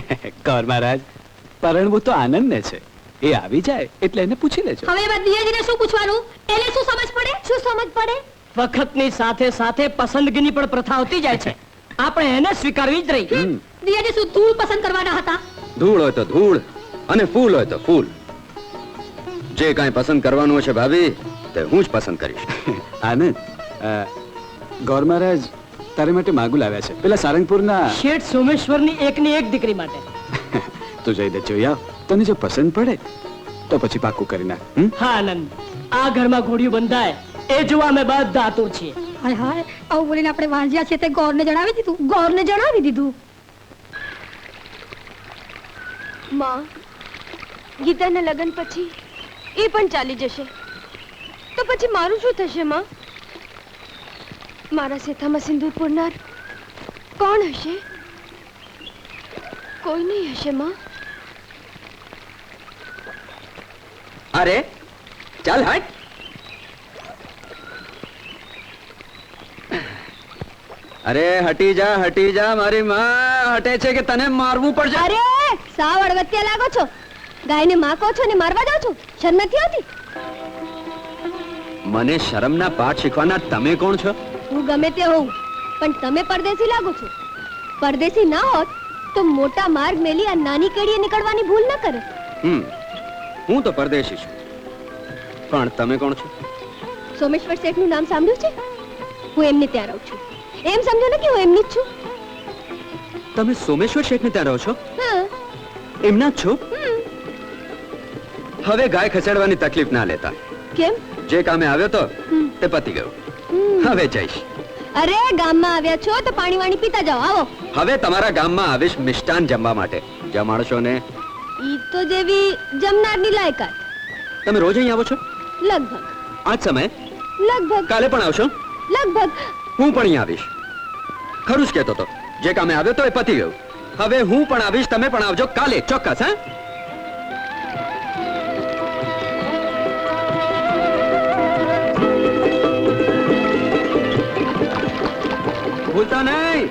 કર મહારાજ પરણવું તો આનંદ ને છે. એ આવી જાય એટલે એને પૂછી લેજો. હવે એમાં શું પૂછવાનું? એને શું સમજ પડે? શું સમજ પડે? વખતની સાથે સાથે પસંદગીની પણ પ્રથા આવતી જાય છે. આપણે એને સ્વીકારવી જ રહી. દિયાજી શું ધૂળ પસંદ કરવાના હતા? ધૂળ હોય તો ધૂળ અને ફૂલ હોય તો ફૂલ. જે કાંઈ પસંદ કરવાનું હશે ભાભી તે હું જ પસંદ કરીશ. આનંદ ગૌર મહારાજ તારે માટે માગુ લાવ્યા છે. પેલા સારંગપુરના શેઠ સોમેશ્વરની એકની એક દીકરી માટે. તું જઈને જોઈ આવ તને જો પસંદ પડે તો પછી પાકું કરી નાખ હા આનંદ. આ ઘરમાં ઘોડિયું બંધાય એ જોવા અમે બધા આતુર છીએ. હાય હાય. આવું બોલીને આપણે વાંજ્યા છે તે ગોરને જણાવી દીધું? ગોરને જણાવી દીધું? માં ગીતાના લગ્ન પછી એ પણ ચાલી જશે. તો પછી મારું શું થશે માં? મારા સેથામાં સિંદૂર પૂરનાર કોણ હશે? કોઈ નહીં હશે માં. અરે ચાલ હટ અરે હટી જા હટી જા મારી માં. હટે છે કે તને મારવું પડશે? અરે સાવ અડવત્યા લાગો છો. ગાયને માકો છો ને મારવા જાઓ છો. શરમ નથી આવતી? મને શરમના પાઠ શીખવાના તમે કોણ છો? હું ગમે તે હોઉં પણ તમે પરદેશી લાગો છો. પરદેશી ના હોત તો મોટા માર્ગ મેલી આ નાની કેડીએ નીકળવાની ભૂલ ન કરે. હમ હું તો પરદેશી છું. પણ તમે કોણ છો? સોમેશ્વર શેઠનું નામ સાંભળ્યું છે? હું એમને ત્યાં રહું છું. એમ સમજો ને કે હું એમની જ છું? તમે સોમેશ્વર શેઠને ત્યાં રહો છો? હા. એમના જ છો? હવે ગાય ખસેડવાની તકલીફ ના લેતા. કેમ? જે કામે આવ્યો તો તે પતી ગયું. હવે જઈશ. અરે ગામમાં આવ્યા છો તો પાણી વાણી પીતા જાઓ. આવો. હવે તમારા ગામમાં આવીશ મિષ્ટાન જમવા માટે. જમાડશો ને? ઈ તો જેવી જમનારની લાયકાત. તમે રોજ અહીં આવો છો? લગભગ. આજ સમય? લગભગ. કાલે પણ આવશો? લગભગ. હું પણ અહીં આવીશ. ખરું જ કહેતો તો. જે કામે આવ્યો તો એ પતી ગયું. હવે હું પણ આવીશ તમે પણ આવજો કાલે ચોક્કસ હા? ભૂલતા નહીં.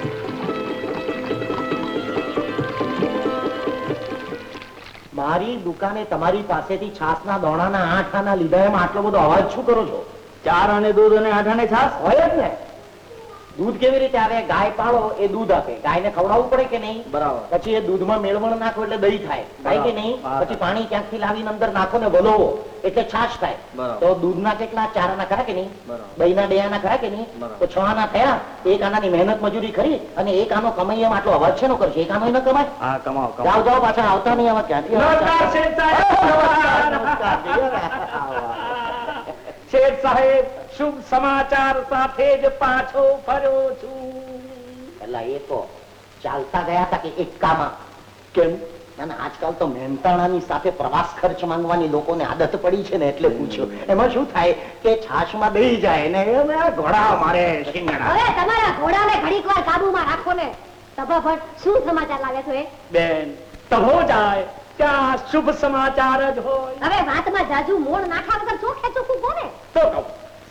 મારી દુકાને તમારી પાસેથી છાસના દોણાના આઠ આના લીધા એમ આટલો બધો અવાજ શું કરો છો? ચાર અને દૂધ અને આઠ આને છાસ? હોય જ ને. દૂધ કેવી રીતે આવે? ગાય પાળો એ દૂધ આપે. ગાયને ખવડાવવું પડે કે નહીં? બરાબર. પછી એ દૂધમાં મેળવણ નાખો એટલે દહીં થાય. થાય કે નહીં? પછી પાણી ક્યાંકથી લાવીને અંદર નાખો ને વલોવો. એટલે છાશ થાય તો દૂધના કેટલા? ચાર આના ખરા કે નહીં? દહીંના બે આના ખરા કે નહીં? તો છ આના થયા એક આનાની મહેનત મજૂરી ખરી અને એક આનો કમાઈ એમ આટલો અવાજ છે નો કરશે? એક આનો ન કમાય? હા જાઓ જાઓ પાછા આવતા નહીં આવા ક્યાંથી. શેઠ સાહેબ. શુભ સમાચાર સાથે જ પાછો ફર્યો છું. એટલે એ તો ચાલતા ગયા હતા કે એકામાં કેમ? ના આજકાલ તો મહેનતાણાની સાથે પ્રવાસ ખર્ચ માંગવાની લોકોને આદત પડી છે ને એટલે પૂછ્યું. એમાં શું થાય કે છાશમાં દઈ જાય ને ઘોડા મારે શિંગડા. હવે તમારા ઘોડાને ઘડીક વાર કાબુમાં રાખો ને. સભાભટ શું સમાચાર લાવ્યા છે બેન તહો જાય ત્યાં શુભ સમાચાર જ હોય. હવે વાતમાં જાજુ મોડ નાખા વગર શું ખેંચું કોને? તો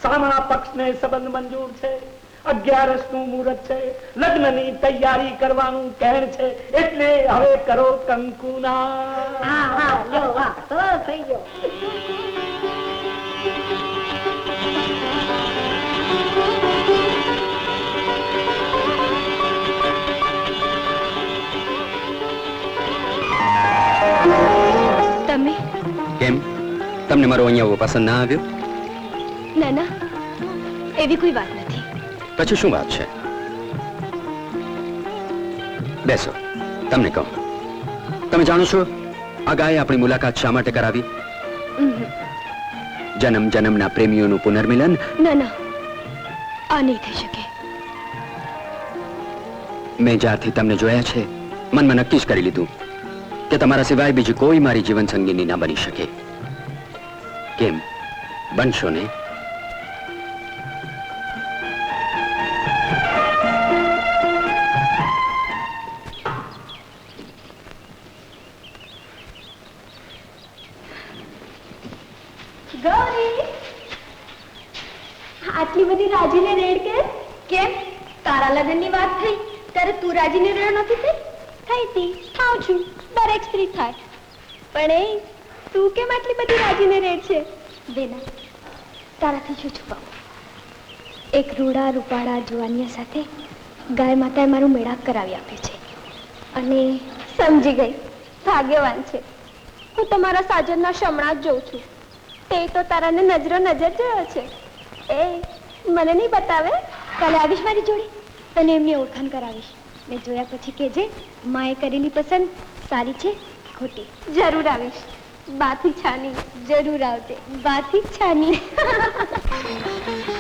સામા પક્ષને સંબંધ મંજૂર છે? અગિયારસનું મુહૂર્ત છે. લગ્નની તૈયારી કરવાનું કહેણ છે. એટલે હવે કરો કંકુના. હા હા લ્યો વાહ તો થઈ ગયો. તમે? કેમ? તમને મારો અહીંયા પસંદ ના આવ્યો? ના ના એવી કોઈ વાત નથી પછી શું વાત છે? બેસો તમને કહું. તમે જાણો છો આ ગાય આપણી મુલાકાત શા માટે કરાવી? જન્મ જન્મના પ્રેમીઓનું પુનર્મિલન? ના ના આ નહીં થઈ શકે. મેં જ્યારથી તમને જોયા છે મનમાં નક્કી જ કરી લીધું કે તમારા સિવાય બીજી કોઈ મારી જીવન સંગીની ના બની શકે. કેમ? બનશો ને ગૌરી! આટલી બધી રાજીને રેડ કે? કેમ? તારા લગ્નની વાત થઈ, ત્યારે તું રાજીને રેડ નથી થઈ? થઈ તી. ખાઉં છું. દરેક સ્ત્રી થાય. પણ એ, તું કેમ આટલી બધી રાજીને રેડ છે? બેના તારાથી શું છુપાવું? એક રૂડા રૂપાળા જુવાનિયા સાથે ગાય માતાએ મારું મેળાપ કરાવી આપ્યું છે. અને સમજી ગઈ. ભાગ્યવાન છે. હું તમારા સાજનના શમણા જ જોઉં છું. તે તો તારાને નજરો નજર જોયો છે. એ મને નહીં બતાવે? કાલે આવીશ મારી જોડે. તને એમની ઓળખાણ કરાવીશ. ને જોયા પછી કહેજે માએ કરેલી પસંદ સારી છે ખોટી? જરૂર આવીશ. બાથી છાની. જરૂર આવજે. બાથી છાની.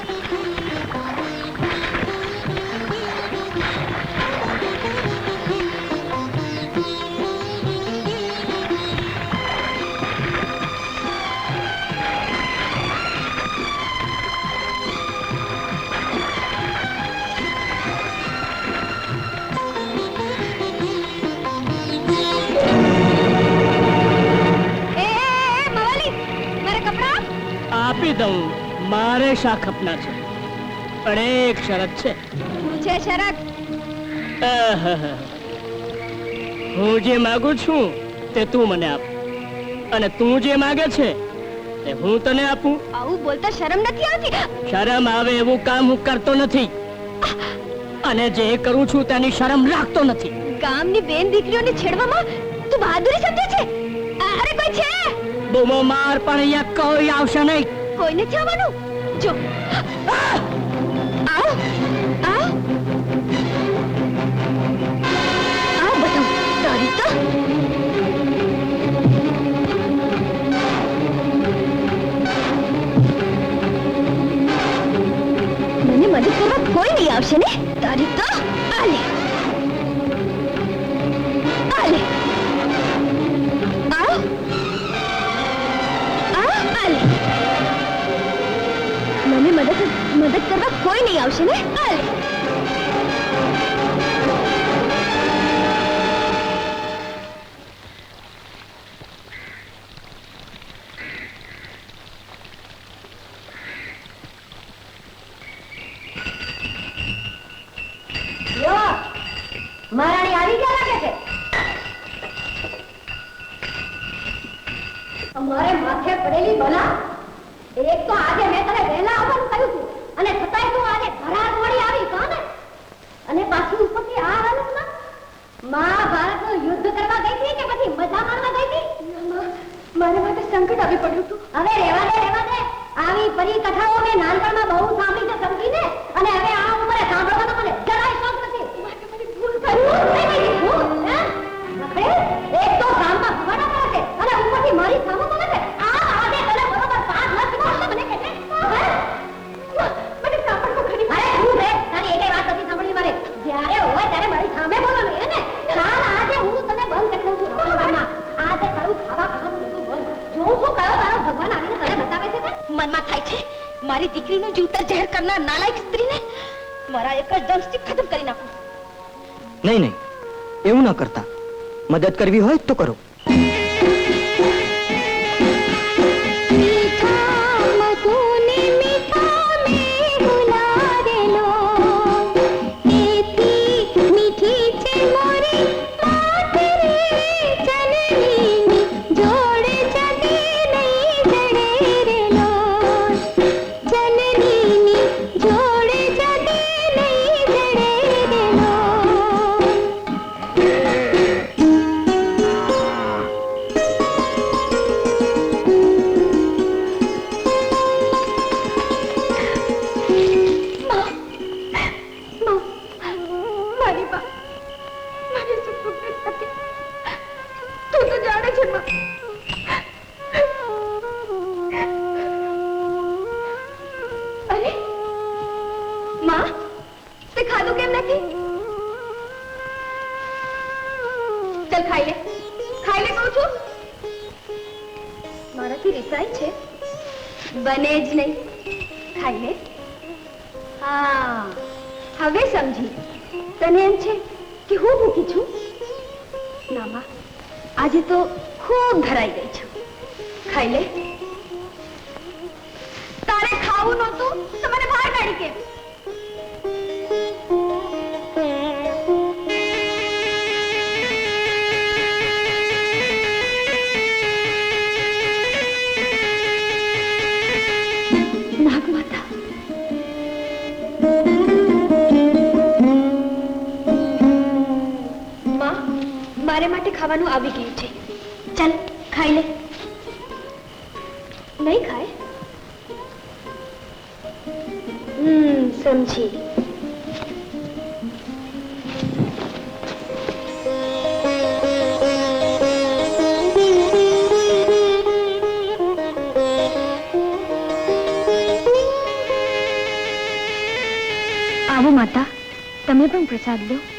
આપી દઉં. મારે શા ખપના છે. પણ એક શરત છે. શું છે શરત? હું જે માગું છું તે તું મને આપ. અને તું જે માગે છે તે હું તને આપું. આવું બોલતા શરમ નથી આવતી? શરમ આવે એવું કામ હું કરતો નથી. અને જે કરું છું તેની શરમ રાખતો નથી. ગામની બેન દીકરીઓને છેડવામાં તું બહાદુરી સમજે છે? અરે કોઈ છે? બૂમો માર પણ અહીંયા કોઈ આવશે નહીં. કોઈ જવાનું? જો. મદદ કરવી હોય તો કરો. છું ના માં આજે તો ખૂબ ધરાઈ ગઈ છું ખાઈ લે તારે ખાવું નહોતું તમારે બહાર કાઢી કેમ ખાવાનું આવી ગયું છે. ચાલ, ખાઈ લે. નહીં ખાય? હમ, સમજી. આવો માતા, તમે પણ પ્રસાદ લો.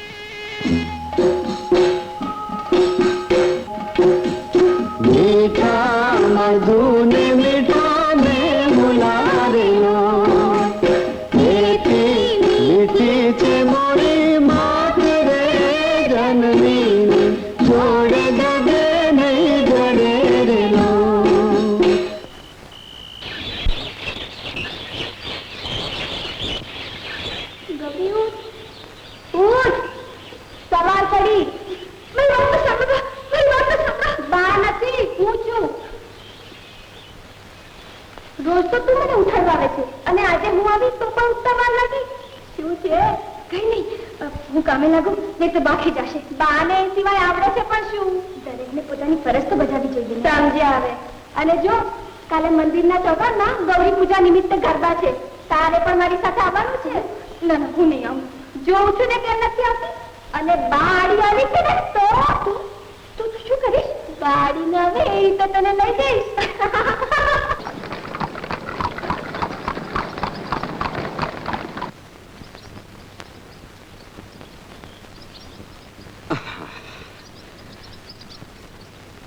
કાલે મંદિરના ચોપામાં ગૌરી પૂજા નિમિત્તે ગરબા છે. તારે પણ મારી સાથે આવવાનું છે? ના ના હું નહીં આવું. જોઉં છું ને કેમ નથી આવતી? અને બાળી આવી છે તો? તું તું તું શું કરીશ? બાળી ન આવે એ રીતે તને લઈ જઈશ.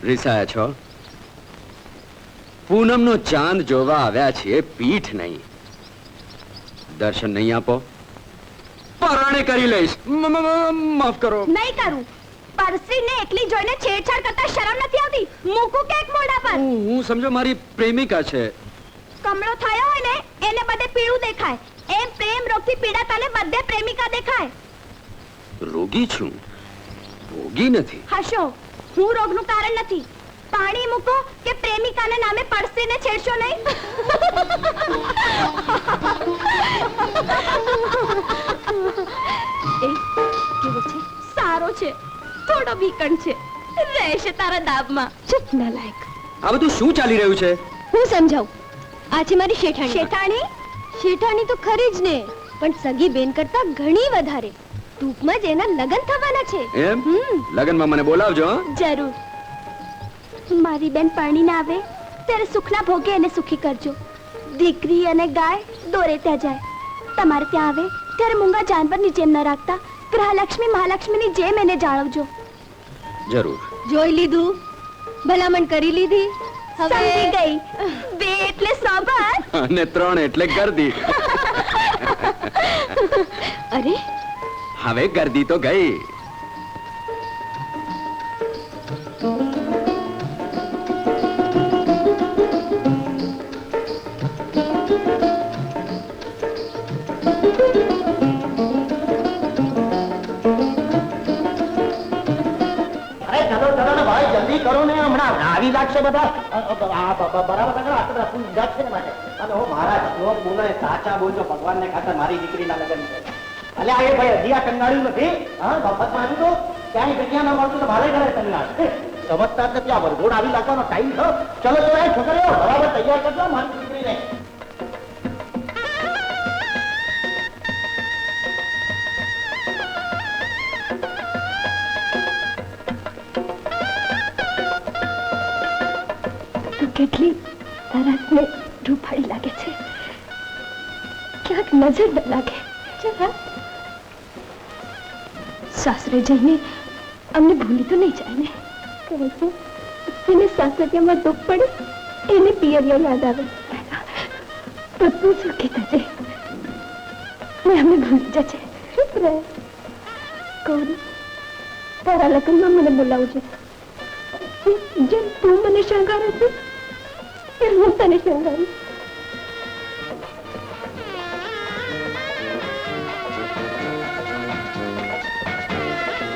રિસાયા છો? પૂનમનો ચાંદ જોવા આવ્યા છીએ પીઠ નહીં. દર્શન નહીં આપો? પરાણે કરી લઈશ. માફ કરો. નહીં કરું. પરસીને એટલી જોઈને છેડછાડ કરતા શરમ નથી આવતી. મૂકું કેક મોઢા પર? હું હું સમજો મારી પ્રેમિકા છે. કમળો થયો હોય ને એને બધે પીળું દેખાય. એમ પ્રેમ રોગથી પીડાતાને બધે પ્રેમિકા દેખાય. રોગી છું. ભોગી નથી. હશો. હું રોગનું કારણ નથી. પાણી મૂકો કે પ્રેમિકાને નામે પડસીને છેડશો નહીં? એ કેવો છે? સારો છે. થોડો બીકણ છે. રહેશે તારા દાબમાં. ચૂપ ના લાયક આ બધું શું ચાલી રહ્યું છે? હું સમજાવું. આ છે મારી શેઠાણી. શેઠાણી? શેઠાણી તો ખરી જ ને. પણ સગી બેન કરતા ઘણી વધારે. ટૂંકમાં જ એના લગન થવાના છે. એમ? લગનમાં મને બોલાવજો જરૂર. મારી બેન પરણીને આવે ત્યારે સુખના ભોગે એને સુખી કરજો. દીકરી અને ગાય દોરે ત્યાં જાય. તમારે ત્યાં આવે ત્યારે મૂંગા જાનવરની જેમ ન રાખતા ગ્રહલક્ષ્મી મહાલક્ષ્મીની જેમ એને જાળવજો. જરૂર. જોઈ લીધું? ભલામણ કરી લીધી? સમજી ગઈ. બે એટલે સાંભળ. અને ત્રણ એટલે ગરદી. અરે. હવે ગરદી તો ગઈ. લાગશે બધા? છે ને અને હો મહારાજ જો બોલો સાચા બોલજો, ભગવાનને ખાતર મારી દીકરીના લગ્ન છે. અલે આ ભાઈ હજી આ કંગાળ્યું નથી, હા મફતમાં આવ્યું તો, ક્યાંય જગ્યા ના મળતું તો ભારે કરે કંગાળ. સમજતા નથી વરઘોડ આવી લાગવાનો ટાઈમ થયો ચલો ચલો છોકરીઓ, બરાબર, તૈયાર કરજો, મારી દીકરીને. કેટલી સરસ રૂપાળી લાગે છે. ક્યાંક નજર ન લાગે. જરા. સાસરે જઈને અમને ભૂલી તો નહીં જાય ને. કહે છે એને સાસરિયામાં દુઃખ પડે, એને પિયરિયા યાદ આવે. તું સુખી થશે. ને અમને ભૂલી જશે. ચૂપ તારા લગ્નમાં મને બોલાવજે. જેમ તું મને શણગારે છે એમ હું તને શણગારીશ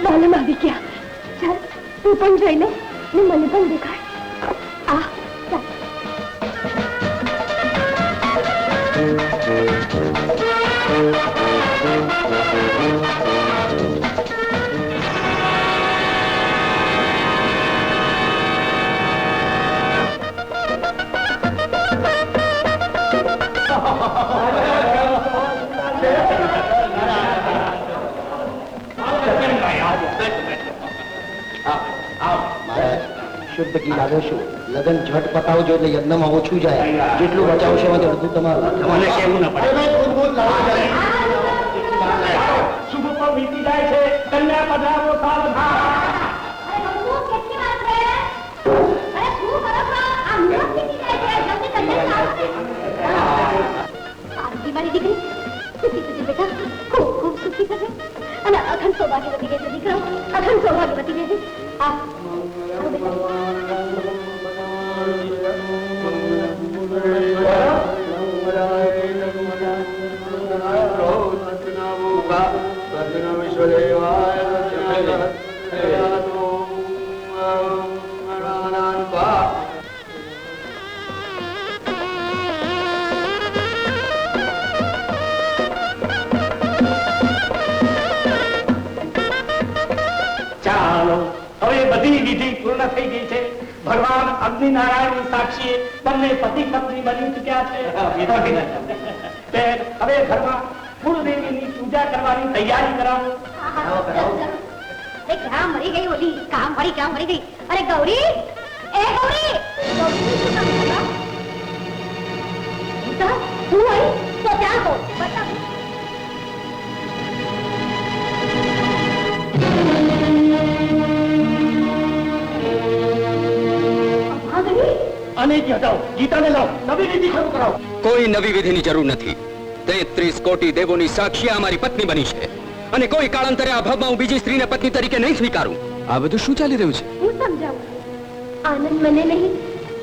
બાલમ આવી ગયા ચાલ તું પણ ઘી લાગે શું લગન ઝટ પતાવજો એટલે યજ્ઞમાં ઓછું જાય. જેટલું બચાવશે એમાં અડધું તમારું. મને કેવું ના પડે. શુભ પણ વીતી જાય છે. કન્યા પધારો સાવધાન અરે બહુ કેટલી વાત છે? અરે શું કરો છો? આ મુરત નીકળી જાય છે. જલ્દી કન્યા આવો સારી મારી દીકરી. બેટા? સુખી થશે અને અખંડ સૌભાગ્યવતી રહેજે દીકરો અખંડ સૌભાગ્યવતી રહેજે આ બધી વિધિ પૂર્ણ થઈ ગઈ છે. ભગવાન અગ્નિનારાયણ સાક્ષી બંને પતિ પત્ની બની ચુક્યા છે. હવે ઘરમાં કુળદેવીની પૂજા કરવાની તૈયારી કરાવો. ક્યાં મરી ગઈ ઓલી કામ મરી ક્યાં મરી ગઈ. અરે ગૌરી! એ ગૌરી! કરવા તું અહીં તો ત્યાં તો બતાવ. અને જ હટાવો ગીતાને લાવો નવી વિધિ શરૂ કરાવો. કોઈ નવી વિધિની જરૂર નથી. તેત્રીસ કોટી દેવોની સાક્ષી અમારી પત્ની બની છે. અને કોઈ કાળાંતરે આ ભાવમાં હું બીજી સ્ત્રીને પત્ની તરીકે નહીં સ્વીકારું. આ બધું શું ચાલી રહ્યું છે? હું સમજાવું. આનંદ મને નહીં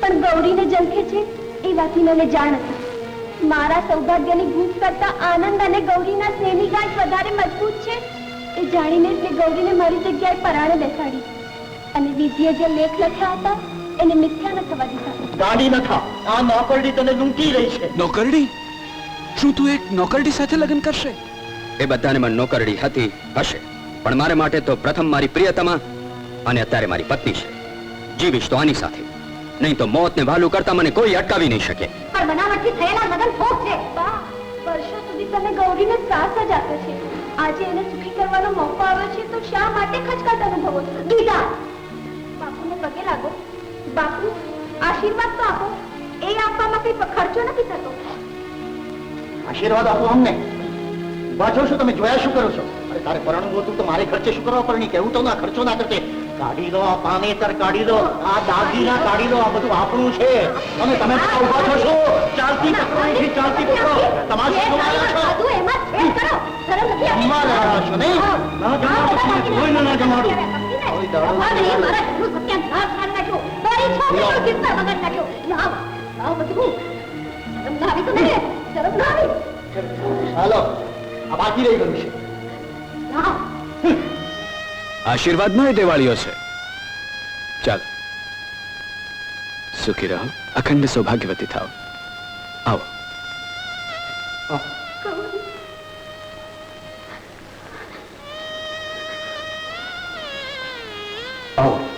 પણ ગૌરીને જંખે છે એ વાતની મને જાણ હતી. મારા સૌભાગ્યની ભૂખ કરતા આનંદ અને ગૌરીના સ્નેહની ગાંઠ વધારે મજબૂત છે એ જાણીને મેં ગૌરીને મારી જગ્યાએ પરાણે બેસાડી. અને વિધિએ જે લેખ લખ્યા હતા એને મિથ્યા ન થવા દીધા. ગાડી નખા આ નોકરડી તને લૂંટી રહી છે. નોકરડી? શું તું એક નોકરડી સાથે લગ્ન કરશે? એ બધાને મન નોકરડી હતી હશે. પણ મારે માટે તો પ્રથમ મારી પ્રિયતમા અને અત્યારે મારી પત્ની છે. જીવીશ તો આની સાથે. નહીં તો મોતને ભાલું કરતા મને કોઈ અટકાવી નહીં શકે. પણ બનાવટથી થયેલા લગન ફોક છે. બા વર્ષો સુધી તમે ગૌરીને ત્રાસ જ આપે છે. આજે એને સુખી કરવાનો મોકો આવ્યો છે તો શા માટે ખચકાટ અનુભવો ગીતા બાપુને પગે લાગો. બાપુ આશીર્વાદ તો આપો. એ આપવામાં કઈ ખર્ચો નથી થતો. આશીર્વાદ આપો અમને. બાજો છો તમે? જોયા શું કરો છો? અરે તારે પરણવું હતું તો મારે ખર્ચે શું કરવા પરણી? કેવું તો ના ખર્ચો ના કરતે. કાઢી દો આ પાનેતર કાઢી દો. આ દાગીના કાઢી દો આ બધું આપણું છે. અને તમે ઊભા છો શું? ચાલતી પકડો અહીંથી ચાલતી પકડો. તમારે શું આવ્યા છો? એમાં જ કરો. શરમ નથી જમવા રહ્યા છો નહીં? ના જમાડો તમે કોઈને ના જમાડું. કોઈ દાડો. મારા બધું. શરમ ના આશીર્વાદ આ એ દેવાળીઓ છે. ચાલ. સુખી રહો અખંડ સૌભાગ્યવતી થાવ આવો. આવો.